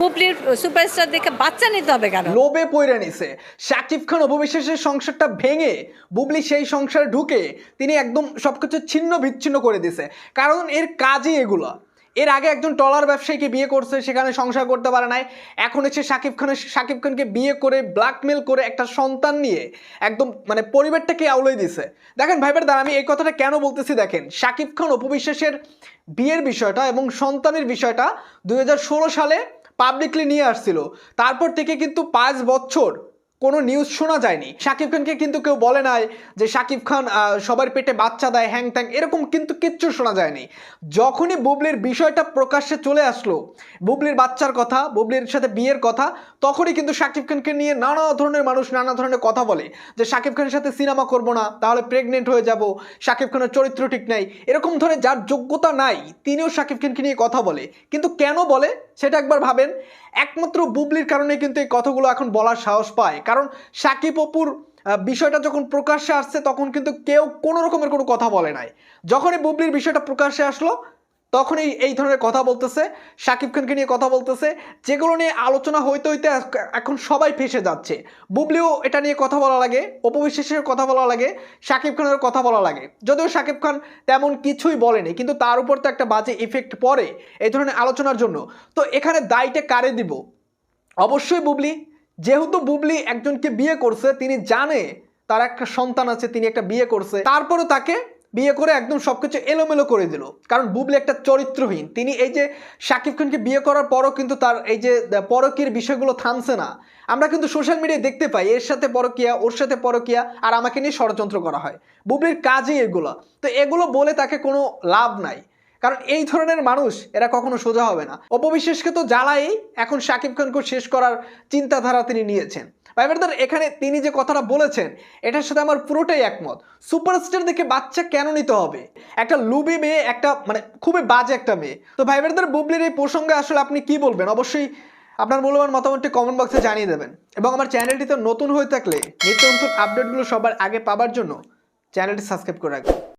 বুবলির সুপারস্টার দেখে বাচ্চা নিতে হবে কেন? লোভে পইরে নিছে। শাকিব খান অপবিশ্বাসের সংসারটা ভেঙে, বুবলি সেই সংসারে ঢুকে তিনি একদম সবকিছু ছিন্ন বিচ্ছিন্ন করে দিছে। কারণ এর কাজই এগুলা। এর আগে একজন টলার ব্যবসায়ীকে বিয়ে করছে, সেখানে সংসার করতে পারে নাই। এখন এসে শাকিব খানের, শাকিব খানকে বিয়ে করে ব্ল্যাকমেল করে একটা সন্তান নিয়ে একদম মানে পরিবারটাকে আউলাই দিছে। দেখেন ভাইবার দ্বারা আমি এই কথাটা কেন বলতেছি দেখেন। শাকিব খান অপবিশ্বাসের বিয়ের বিষয়টা এবং সন্তানের বিষয়টা দুই হাজার ষোলো সালে পাবলিকলি নিয়ে আসছিল। তারপর থেকে কিন্তু পাঁচ বছর কোনো নিউজ শোনা যায়নি। শাকিব খানকে কিন্তু কেউ বলে নাই যে শাকিব খান সবার পেটে বাচ্চা দেয়, হ্যাং ত্যাং, এরকম কিন্তু কিচ্ছু শোনা যায়নি। যখনই বুবলির বিষয়টা প্রকাশ্যে চলে আসলো, বুবলির বাচ্চার কথা, বুবলির সাথে বিয়ের কথা, তখনই কিন্তু শাকিব খানকে নিয়ে নানা ধরনের মানুষ নানা ধরনের কথা বলে যে শাকিব খানের সাথে সিনেমা করব না, তাহলে প্রেগনেন্ট হয়ে যাব শাকিব খানের চরিত্র ঠিক নাই, এরকম ধরে যার যোগ্যতা নাই, তিনিও শাকিব খানকে নিয়ে কথা বলে। কিন্তু কেন বলে, সেটা একবার ভাবেন। একমাত্র বুবলির কারণে কিন্তু এই কথাগুলো এখন বলার সাহস পায়। কারণ শাকিব অপুর বিষয়টা যখন প্রকাশ্যে আসছে, তখন কিন্তু কেউ কোনো রকমের কোনো কথা বলে নাই। যখনই বুবলির বিষয়টা প্রকাশ্যে আসলো, তখনই এই ধরনের কথা বলতেছে শাকিব খানকে নিয়ে কথা বলতেছে, যেগুলো নিয়ে আলোচনা হইতে হইতে এখন সবাই ফেসে যাচ্ছে। বুবলিও এটা নিয়ে কথা বলা লাগে অপবিশ্বাসের কথা বলা লাগে শাকিব খানের কথা বলা লাগে। যদিও শাকিব খান তেমন কিছুই বলেনি, কিন্তু তার উপর তো একটা বাজে ইফেক্ট পড়ে এই ধরনের আলোচনার জন্য। তো এখানে দায়টা কারে দিব? অবশ্যই বুবলি যেহেতু বুবলি একজনকে বিয়ে করছে, তিনি জানে তার একটা সন্তান আছে, তিনি একটা বিয়ে করছে। তারপরও তাকে বিয়ে করে একদম সবকিছু এলোমেলো করে দিল। কারণ বুবলি একটা চরিত্রহীন। তিনি এই যে শাকিব খানকে বিয়ে করার পরও কিন্তু তার এই যে পরকীর বিষয়গুলো থামছে না। আমরা কিন্তু সোশ্যাল মিডিয়ায় দেখতে পাই, এর সাথে পরকিয়া, ওর সাথে পরকিয়া, আর আমাকে নিয়ে ষড়যন্ত্র করা হয়। বুবলির কাজই এগুলো। তো এগুলো বলে তাকে কোনো লাভ নাই। কারণ এই ধরনের মানুষ এরা কখনো সোজা হবে না। অপবিশ্বাসকে তো জ্বালাই এখন শাকিব খানকে শেষ করার চিন্তাধারা তিনি নিয়েছেন। ভাইবারদার এখানে তিনি যে কথাটা বলেছেন, এটার সাথে আমার পুরোটাই একমত। সুপারস্টার দেখে বাচ্চা কেন নিতে হবে? একটা লুবি মেয়ে, একটা মানে খুবই বাজে একটা মেয়ে। তো ভাইবারদার বুবলির এই প্রসঙ্গে আসলে আপনি কি বলবেন? অবশ্যই আপনার মূল্যবান মতামতটি কমেন্ট বক্সে জানিয়ে দেবেন। এবং আমার চ্যানেলটিতে নতুন হয়ে থাকলে নিত্য নতুন আপডেটগুলো সবার আগে পাবার জন্য চ্যানেলটি সাবস্ক্রাইব করে রাখবেন।